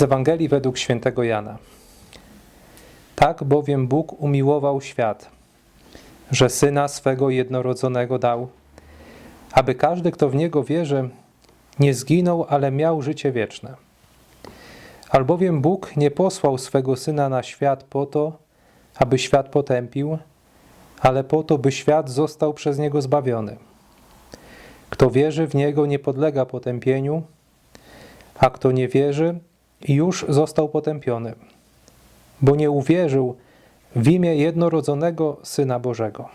Z Ewangelii według świętego Jana. Tak bowiem Bóg umiłował świat, że Syna swego jednorodzonego dał, aby każdy, kto w Niego wierzy, nie zginął, ale miał życie wieczne. Albowiem Bóg nie posłał swego Syna na świat po to, aby świat potępił, ale po to, by świat został przez Niego zbawiony. Kto wierzy w Niego, nie podlega potępieniu, a kto nie wierzy, już został potępiony, bo nie uwierzył w imię jednorodzonego Syna Bożego.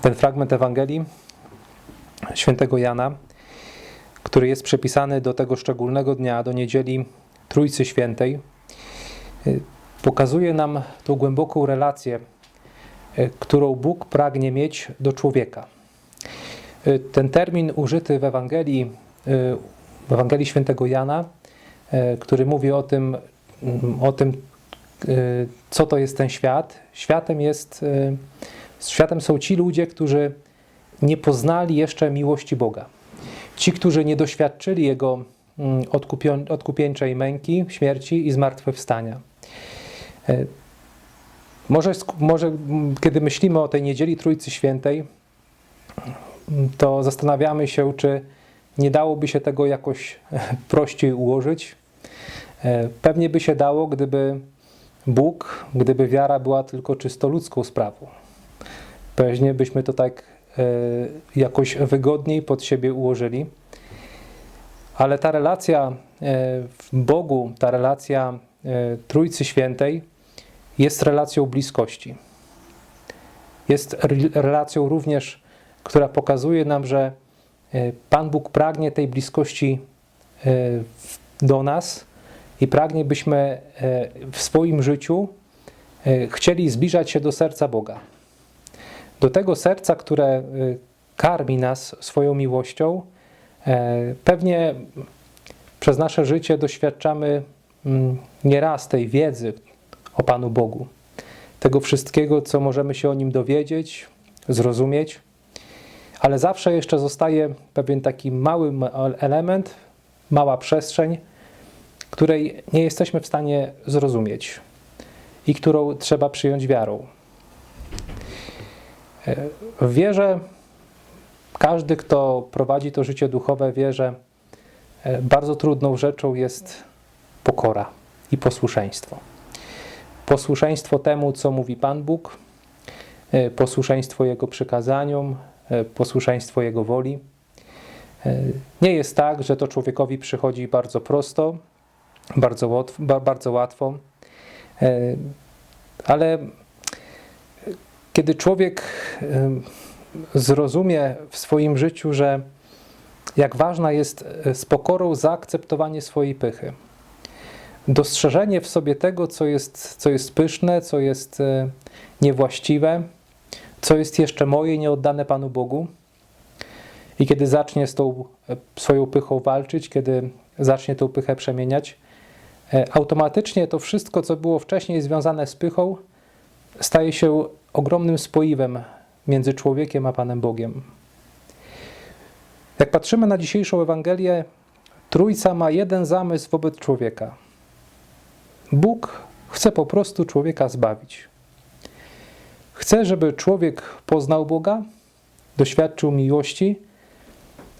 Ten fragment Ewangelii świętego Jana, który jest przypisany do tego szczególnego dnia, do niedzieli Trójcy Świętej, pokazuje nam tą głęboką relację, którą Bóg pragnie mieć do człowieka. Ten termin użyty w Ewangelii, w Ewangelii świętego Jana, który mówi o tym, o tym, co to jest ten świat. Światem jest, światem są ci ludzie, którzy nie poznali jeszcze miłości Boga. Ci, którzy nie doświadczyli Jego odkupieńczej męki, śmierci i zmartwychwstania. Może, może kiedy myślimy o tej niedzieli Trójcy Świętej, to zastanawiamy się, czy nie dałoby się tego jakoś prościej ułożyć. Pewnie by się dało, gdyby Bóg, gdyby wiara była tylko czysto ludzką sprawą. Pewnie byśmy to tak jakoś wygodniej pod siebie ułożyli. Ale ta relacja w Bogu, ta relacja Trójcy Świętej jest relacją bliskości. Jest relacją również, która pokazuje nam, że Pan Bóg pragnie tej bliskości do nas i pragnie, byśmy w swoim życiu chcieli zbliżać się do serca Boga. Do tego serca, które karmi nas swoją miłością, pewnie przez nasze życie doświadczamy nieraz tej wiedzy o Panu Bogu, tego wszystkiego, co możemy się o Nim dowiedzieć, zrozumieć, ale zawsze jeszcze zostaje pewien taki mały element, mała przestrzeń, której nie jesteśmy w stanie zrozumieć i którą trzeba przyjąć wiarą. W wierze każdy, kto prowadzi to życie duchowe, wie, że bardzo trudną rzeczą jest pokora i posłuszeństwo. Posłuszeństwo temu, co mówi Pan Bóg, posłuszeństwo Jego przykazaniom, posłuszeństwo Jego woli. Nie jest tak, że to człowiekowi przychodzi bardzo prosto, bardzo łatwo, bardzo łatwo ale kiedy człowiek zrozumie w swoim życiu, że jak ważna jest z pokorą zaakceptowanie swojej pychy, dostrzeżenie w sobie tego, co jest, co jest pyszne, co jest niewłaściwe, co jest jeszcze moje, nieoddane Panu Bogu. I kiedy zacznie z tą swoją pychą walczyć, kiedy zacznie tą pychę przemieniać, automatycznie to wszystko, co było wcześniej związane z pychą, staje się ogromnym spoiwem między człowiekiem a Panem Bogiem. Jak patrzymy na dzisiejszą Ewangelię, Trójca ma jeden zamysł wobec człowieka. Bóg chce po prostu człowieka zbawić. Chce, żeby człowiek poznał Boga, doświadczył miłości,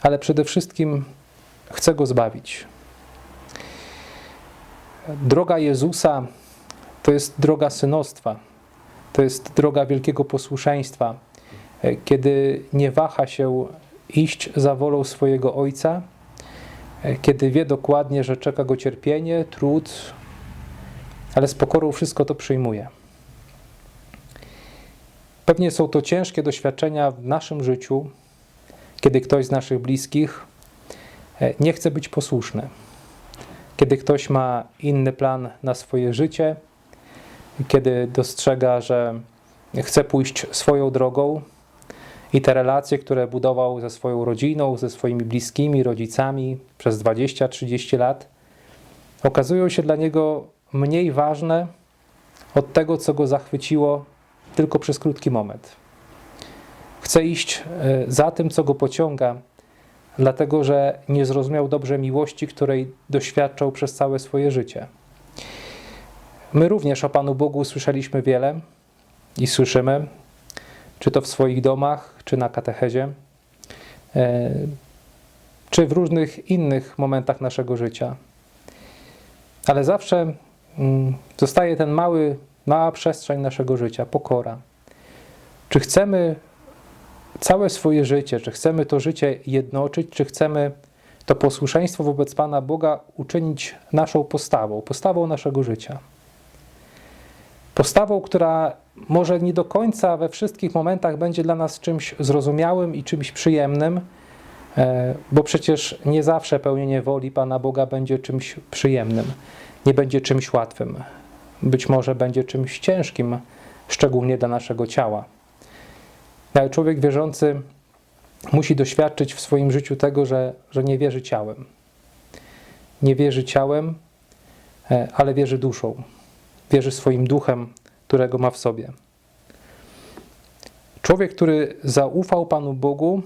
ale przede wszystkim chce go zbawić. Droga Jezusa to jest droga synostwa, to jest droga wielkiego posłuszeństwa, kiedy nie waha się iść za wolą swojego Ojca, kiedy wie dokładnie, że czeka go cierpienie, trud, ale z pokorą wszystko to przyjmuje. Pewnie są to ciężkie doświadczenia w naszym życiu, kiedy ktoś z naszych bliskich nie chce być posłuszny, kiedy ktoś ma inny plan na swoje życie, kiedy dostrzega, że chce pójść swoją drogą i te relacje, które budował ze swoją rodziną, ze swoimi bliskimi, rodzicami przez 20-30 lat, okazują się dla niego mniej ważne od tego, co go zachwyciło tylko przez krótki moment. Chce iść za tym, co go pociąga, dlatego że nie zrozumiał dobrze miłości, której doświadczał przez całe swoje życie. My również o Panu Bogu słyszeliśmy wiele i słyszymy, czy to w swoich domach, czy na katechezie, e, czy w różnych innych momentach naszego życia. Ale zawsze mm, zostaje ten mały, mała przestrzeń naszego życia, pokora. Czy chcemy całe swoje życie, czy chcemy to życie jednoczyć, czy chcemy to posłuszeństwo wobec Pana Boga uczynić naszą postawą, postawą naszego życia. Postawą, która może nie do końca we wszystkich momentach będzie dla nas czymś zrozumiałym i czymś przyjemnym, e, bo przecież nie zawsze pełnienie woli Pana Boga będzie czymś przyjemnym, nie będzie czymś łatwym. Być może będzie czymś ciężkim, szczególnie dla naszego ciała. Ale człowiek wierzący musi doświadczyć w swoim życiu tego, że, że nie wierzy ciałem. Nie wierzy ciałem, e, ale wierzy duszą. Wierzy swoim duchem, którego ma w sobie. Człowiek, który zaufał Panu Bogu,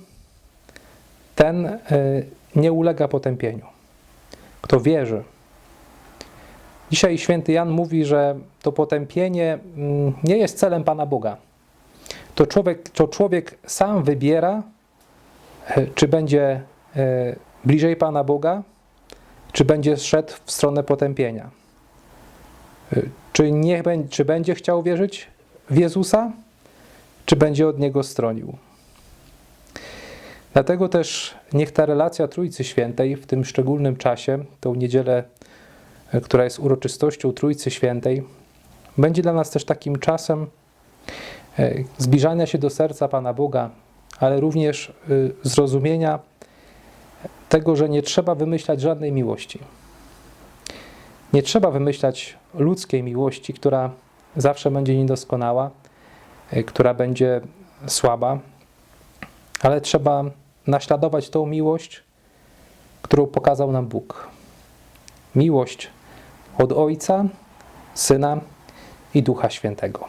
ten e, nie ulega potępieniu. Kto wierzy. Dzisiaj święty Jan mówi, że to potępienie mm, nie jest celem Pana Boga to człowiek, to człowiek sam wybiera, e, czy będzie e, bliżej Pana Boga, czy będzie szedł w stronę potępienia. E, czy, nie, czy będzie chciał wierzyć w Jezusa, czy będzie od Niego stronił. Dlatego też niech ta relacja Trójcy Świętej w tym szczególnym czasie, tą niedzielę, która jest uroczystością Trójcy Świętej, będzie dla nas też takim czasem, E, zbliżania się do serca Pana Boga, ale również y, zrozumienia tego, że nie trzeba wymyślać żadnej miłości. Nie trzeba wymyślać ludzkiej miłości, która zawsze będzie niedoskonała, e, która będzie słaba, ale trzeba naśladować tą miłość, którą pokazał nam Bóg. Miłość od Ojca, Syna i Ducha Świętego.